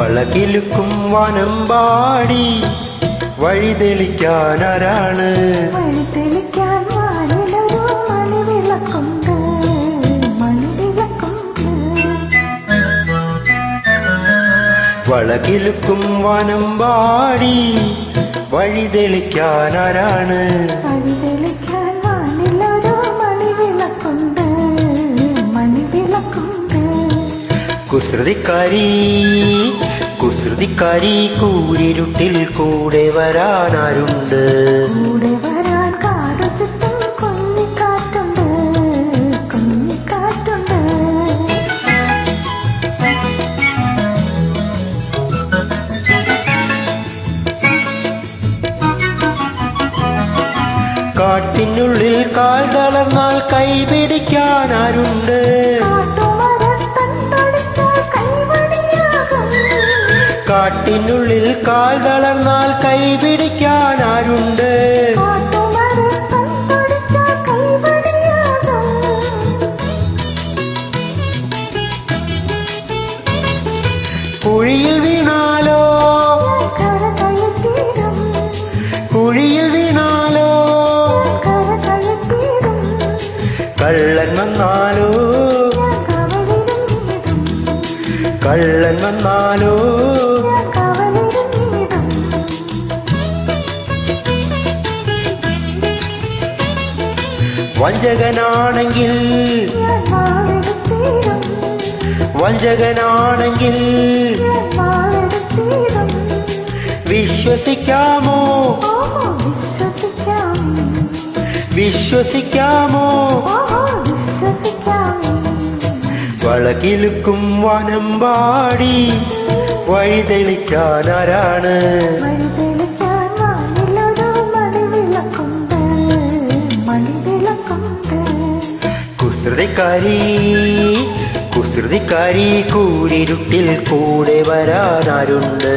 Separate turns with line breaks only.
വളകിലുക്കും വനം പാടി വഴി
തെളിക്കാൻ ആരാണ്?
വളകിലുക്കും വനം പാടി വഴി തെളിക്കാനാരാണ്
വഴി തെളിക്കാൻ
കുസൃതിക്കാരി കുസൃതിക്കാരി കൂരിരുട്ടിൽ കൂടെ വരാനാരുണ്ട്. കാട്ടിനുള്ളിൽ കാൽ തളർന്നാൽ കൈപിടിക്കാനാരുണ്ട്. കാട്ടിനുള്ളിൽ കാൽ തളർന്നാൽ
കൈപിടിക്കാൻ ആരുണ്ട്?
കുഴിയിൽ വീണാലോ? കുഴിയിൽ വീണാലോ? കള്ളൻ വന്നാലോ? കള്ളൻ വന്നാലോ? വഞ്ചകനാണെങ്കിൽ വഞ്ചകനാണെങ്കിൽ വിശ്വസിക്കാമോ? വിശ്വസിക്കാമോ? വളകിലുക്കും വനം പാടി വഴി തെളിക്കാനാരാണ് കുസൃതിക്കാരി കുസൃതിക്കാരി കൂരിരുട്ടിൽ കൂടെ വരാനാരുണ്ട്